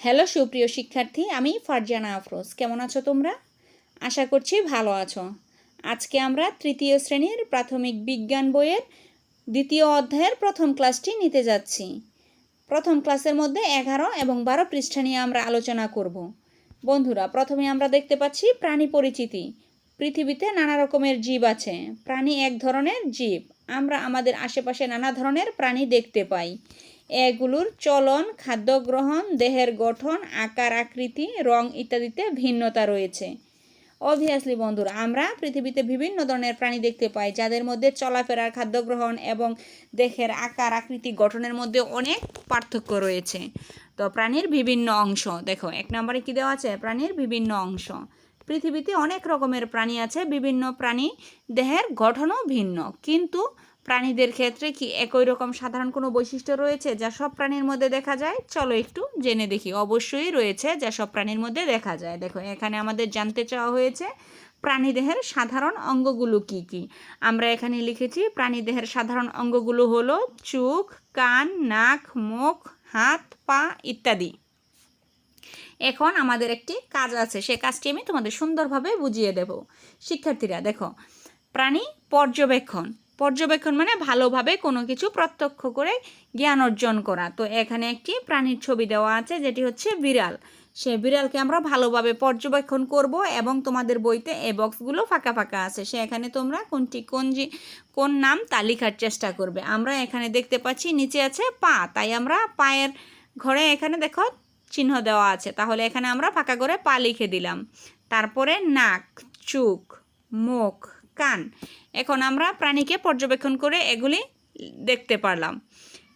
Hello, সুপ্রিয় শিক্ষার্থী, আমি ফারজানা আফরোজ। কেমন আছো তোমরা? আশা করছি ভালো আছো। আজকে আমরা তৃতীয় শ্রেণির প্রাথমিক বিজ্ঞান বইয়ের দ্বিতীয় অধ্যায়ের প্রথম ক্লাসটি নিতে যাচ্ছি। প্রথম ক্লাসের মধ্যে এগারো এবং বারো পৃষ্ঠা নিয়ে আমরা আলোচনা করব। বন্ধুরা, প্রথমে আমরা দেখতে পাচ্ছি প্রাণী পরিচিতি। পৃথিবীতে নানা রকমের জীব আছে। প্রাণী এক ধরনের জীব। আমরা আমাদের আশেপাশে নানা ধরনের প্রাণী দেখতে পাই। এগুলোর চলন খাদ্য গ্রহণ দেহের গঠন, আকার, আকৃতি, রং ইত্যাদিতে ভিন্নতা রয়েছে। অবভিয়াসলি বন্ধুরা, আমরা পৃথিবীতে বিভিন্ন ধরনের প্রাণী দেখতে পাই, যাদের মধ্যে চলাফেরার খাদ্য গ্রহণ এবং দেহের আকার, আকৃতি, গঠনের মধ্যে অনেক পার্থক্য রয়েছে। তো প্রাণীর বিভিন্ন অংশ, দেখো, এক নম্বরে কী দেওয়া আছে? প্রাণীর বিভিন্ন অংশ। পৃথিবীতে অনেক রকমের প্রাণী আছে, বিভিন্ন প্রাণী দেহের গঠনও ভিন্ন। কিন্তু প্রাণীদের ক্ষেত্রে কি একই রকম সাধারণ কোনো বৈশিষ্ট্য রয়েছে যা সব প্রাণীর মধ্যে দেখা যায়? চলো একটু জেনে দেখি। অবশ্যই রয়েছে যা সব প্রাণীর মধ্যে দেখা যায়। দেখো, এখানে আমাদের জানতে চাওয়া হয়েছে প্রাণীদেহের সাধারণ অঙ্গগুলো কি কি? আমরা এখানে লিখেছি প্রাণীদেহের সাধারণ অঙ্গগুলো হলো চোখ, কান, নাক, মুখ, হাত, পা ইত্যাদি। এখন আমাদের একটি কাজ আছে, সে কাজটি আমি তোমাদের সুন্দরভাবে বুঝিয়ে দেব। শিক্ষার্থীরা, দেখো, প্রাণী পর্যবেক্ষণ। পর্যবেক্ষণ মানে ভালোভাবে কোনো কিছু প্রত্যক্ষ করে জ্ঞান অর্জন করা। তো এখানে একটি প্রাণীর ছবি দেওয়া আছে, যেটি হচ্ছে বিড়াল। সে বিড়ালকে আমরা ভালোভাবে পর্যবেক্ষণ করব এবং তোমাদের বইতে এ বক্সগুলো ফাঁকা ফাঁকা আছে। সে এখানে তোমরা কোনটি, কোন জি, কোন নাম তা লেখার চেষ্টা করবে। আমরা এখানে দেখতে পাচ্ছি নিচে আছে পা। তাই আমরা পায়ের ঘরে এখানে দেখো চিহ্ন দেওয়া আছে। তাহলে এখানে আমরা ফাঁকা করে পা লিখে দিলাম। তারপরে নাক, চুক, মুখ, কান। এখন আমরা প্রাণীকে পর্যবেক্ষণ করে এগুলি দেখতে পারলাম।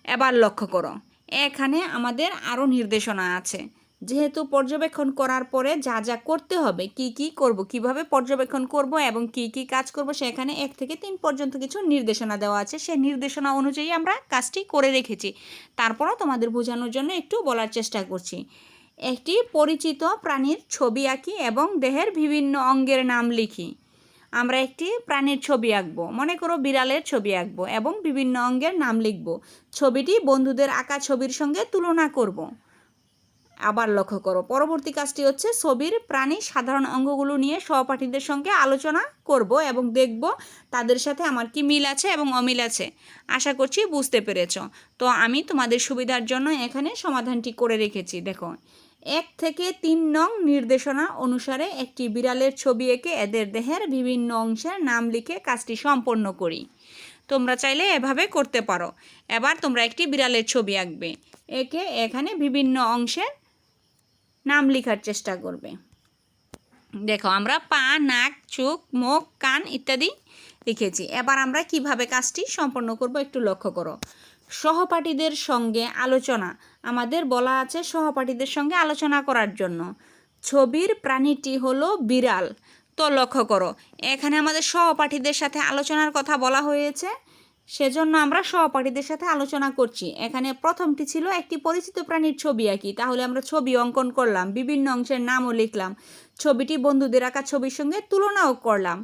এবার লক্ষ্য করো। এখানে আমাদের আরও নির্দেশনা আছে। যেহেতু পর্যবেক্ষণ করার পরে যা যা করতে হবে, কি কি করব, কীভাবে পর্যবেক্ষণ করব এবং কি কি কাজ করব, সেখানে এক থেকে তিন পর্যন্ত কিছু নির্দেশনা দেওয়া আছে। সেই নির্দেশনা অনুযায়ী আমরা কাজটি করে রেখেছি। তারপরও তোমাদের বোঝানোর জন্য একটু বলার চেষ্টা করছি। একটি পরিচিত প্রাণীর ছবি আঁকি এবং দেহের বিভিন্ন অঙ্গের নাম লিখি। আমরা একটি প্রাণীর ছবি আঁকবো, মনে করো বিড়ালের ছবি আঁকবো এবং বিভিন্ন অঙ্গের নাম লিখব। ছবিটি বন্ধুদের আঁকা ছবির সঙ্গে তুলনা করব। আবার লক্ষ্য করো। পরবর্তী কাজটি হচ্ছে ছবির প্রাণী সাধারণ অঙ্গগুলো নিয়ে সহপাঠীদের সঙ্গে আলোচনা করব এবং দেখব তাদের সাথে আমার কি মিল আছে এবং অমিল আছে। আশা করছি বুঝতে পেরেছ। তো আমি তোমাদের সুবিধার জন্য এখানে সমাধানটি করে রেখেছি। দেখো, এক থেকে তিন নং নির্দেশনা অনুসারে একটি বিড়ালের ছবি এঁকে এদের দেহের বিভিন্ন অংশের নাম লিখে কাজটি সম্পন্ন করি। তোমরা চাইলে এভাবে করতে পারো। এবার তোমরা একটি বিড়ালের ছবি আঁকবে। একে এখানে বিভিন্ন অংশের নাম লেখার চেষ্টা করবে। দেখো, আমরা পা, নাক, চোখ, মুখ, কান ইত্যাদি লিখেছি। এবার আমরা কীভাবে কাজটি সম্পন্ন করব একটু লক্ষ্য করো। সহপাঠীদের সঙ্গে আলোচনা। আমাদের বলা আছে সহপাঠীদের সঙ্গে আলোচনা করার জন্য। ছবির প্রাণীটি হলো বিড়াল। তো লক্ষ্য করো, এখানে আমাদের সহপাঠীদের সাথে আলোচনার কথা বলা হয়েছে। সেজন্য আমরা সহপাঠীদের সাথে আলোচনা করছি। এখানে প্রথমটি ছিল একটি পরিচিত প্রাণীর ছবি আঁকি। তাহলে আমরা ছবি অঙ্কন করলাম, বিভিন্ন অংশের নামও লিখলাম। ছবিটি বন্ধুদের আঁকা ছবির সঙ্গে তুলনাও করলাম।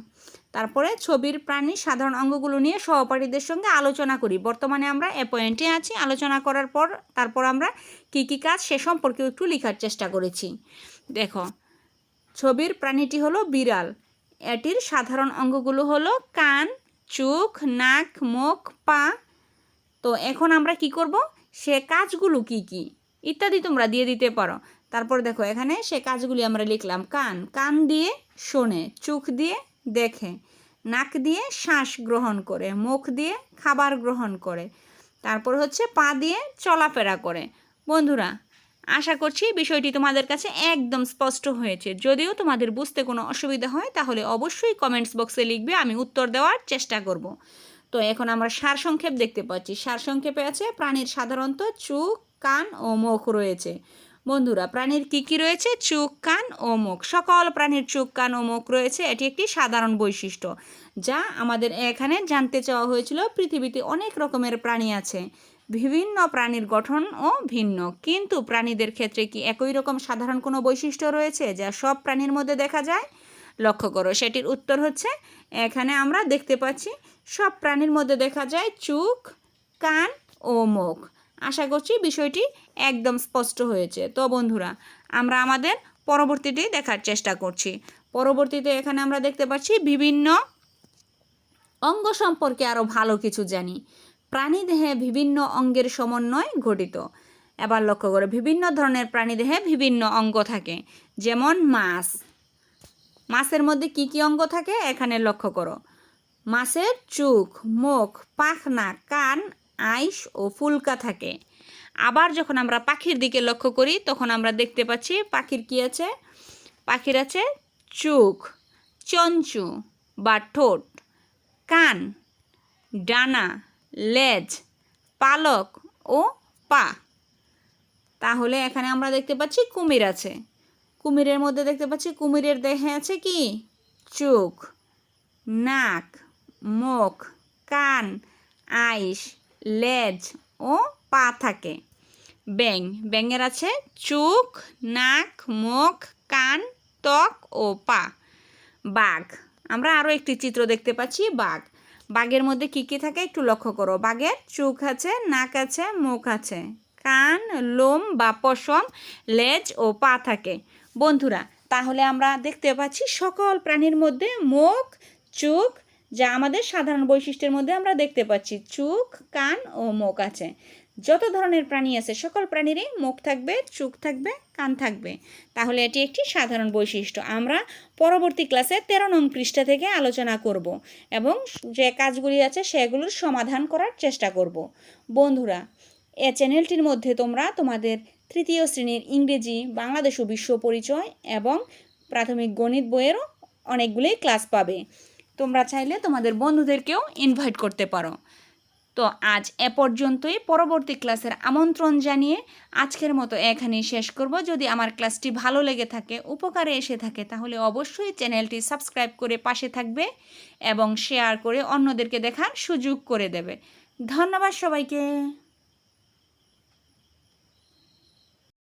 তারপরে ছবির প্রাণী সাধারণ অঙ্গগুলো নিয়ে সহপাঠীদের সঙ্গে আলোচনা করি। বর্তমানে আমরা এ পয়েন্টে আছি। আলোচনা করার পর, তারপর আমরা কী কী কাজ সে সম্পর্কে একটু লেখার চেষ্টা করেছি। দেখো, ছবির প্রাণীটি হলো বিড়াল। এটির সাধারণ অঙ্গগুলো হলো কান চোখ, নাক, মুখ, পা। তো এখন আমরা কি করব? সে কাজগুলো কি কি? ইত্যাদি তোমরা দিয়ে দিতে পারো। তারপর দেখো, এখানে সে কাজগুলি আমরা লিখলাম। কান কান দিয়ে শোনে, চোখ দিয়ে দেখে, নাক দিয়ে শ্বাস গ্রহণ করে, মুখ দিয়ে খাবার গ্রহণ করে। তারপর হচ্ছে পা দিয়ে চলাফেরা করে। বন্ধুরা আশা করছি বিষয়টি তোমাদের কাছে একদম স্পষ্ট হয়েছে। যদিও তোমাদের বুঝতে কোনো অসুবিধা হয়, তাহলে অবশ্যই কমেন্টস বক্সে লিখবে, আমি উত্তর দেওয়ার চেষ্টা করব। তো এখন আমরা সারসংক্ষেপ দেখতে পাচ্ছি। সারসংক্ষেপে আছে, প্রাণীর সাধারণত চোখ, কান ও মুখ রয়েছে। বন্ধুরা, প্রাণীর কী কী রয়েছে? চোখ, কান ও মুখ। সকল প্রাণীর চোখ, কান ও মুখ রয়েছে, এটি একটি সাধারণ বৈশিষ্ট্য, যা আমাদের এখানে জানতে চাওয়া হয়েছিল, পৃথিবীতে অনেক রকমের প্রাণী আছে। বিভিন্ন প্রাণীর গঠনও ভিন্ন। কিন্তু প্রাণীদের ক্ষেত্রে কি একই রকম সাধারণ কোনো বৈশিষ্ট্য রয়েছে যা সব প্রাণীর মধ্যে দেখা যায়? লক্ষ্য করো, সেটির উত্তর হচ্ছে, এখানে আমরা দেখতে পাচ্ছি সব প্রাণীর মধ্যে দেখা যায় চোখ কান ও মুখ। আশা করছি বিষয়টি একদম স্পষ্ট হয়েছে। তো বন্ধুরা, আমরা আমাদের পরবর্তীটি দেখার চেষ্টা করছি। পরবর্তীতে এখানে আমরা দেখতে পাচ্ছি বিভিন্ন অঙ্গ সম্পর্কে আরও ভালো কিছু জানি। প্রাণীদেহে বিভিন্ন অঙ্গের সমন্বয় ঘটিত এবার লক্ষ্য করে, বিভিন্ন ধরনের প্রাণীদেহে বিভিন্ন অঙ্গ থাকে, যেমন মাছ। মাছের মধ্যে কি কি অঙ্গ থাকে? এখানে লক্ষ্য করো, মাছের চোখ, মুখ, পাখনা, কান, আইস ও ফুলকা থাকে। আবার যখন আমরা পাখির দিকে লক্ষ্য করি, তখন আমরা দেখতে পাচ্ছি পাখির কি আছে? পাখির আছে চোখ, চঞ্চু বা ঠোঁট, কান, ডানা লেজ, পালক ও পা। তাহলে এখানে আমরা দেখতে পাচ্ছি কুমির আছে। কুমিরের মধ্যে দেখতে পাচ্ছি কুমিরের দেহে আছে কি? চোখ, নাক, মুখ, কান, আইস, লেজ ও পা থাকে। ব্যাং ব্যাঙের আছে চোখ, নাক, মুখ, কান, ত্বক ও পা। বাঘ, আমরা আরও একটি চিত্র দেখতে পাচ্ছি বাঘ। বাঘের মধ্যে কি কি থাকে একটু লক্ষ্য করো। বাঘের চোখ আছে, নাক আছে, মুখ আছে। কান, লোম বা পশম, লেজ ও পা থাকে। বন্ধুরা, তাহলে আমরা দেখতে পাচ্ছি সকল প্রাণীর মধ্যে মুখ, চোখ, যা আমাদের সাধারণ বৈশিষ্ট্যের মধ্যে আমরা দেখতে পাচ্ছি। চোখ, কান ও মুখ আছে। যত ধরনের প্রাণী আছে, সকল প্রাণীরই মুখ থাকবে, চোখ থাকবে, কান থাকবে। তাহলে এটি একটি সাধারণ বৈশিষ্ট্য। আমরা পরবর্তী ক্লাসে তেরো নং পৃষ্ঠা থেকে আলোচনা করব এবং যে কাজগুলি আছে সেগুলোর সমাধান করার চেষ্টা করব। বন্ধুরা, এ চ্যানেলটির মধ্যে তোমরা তোমাদের তৃতীয় শ্রেণির ইংরেজি, বাংলাদেশ ও বিশ্ব পরিচয় এবং প্রাথমিক গণিত বইয়েরও অনেকগুলোই ক্লাস পাবে। তোমরা চাইলে তোমাদের বন্ধুদেরকেও ইনভাইট করতে পারো। তো আজ এ পর্যন্তই। পরবর্তী ক্লাসের আমন্ত্রণ জানিয়ে আজকের মতো এখানেই শেষ করব। যদি আমার ক্লাসটি ভালো লেগে থাকে, উপকারে এসে থাকে, তাহলে অবশ্যই চ্যানেলটি সাবস্ক্রাইব করে পাশে থাকবে এবং শেয়ার করে অন্যদেরকে দেখার সুযোগ করে দেবে। ধন্যবাদ সবাইকে।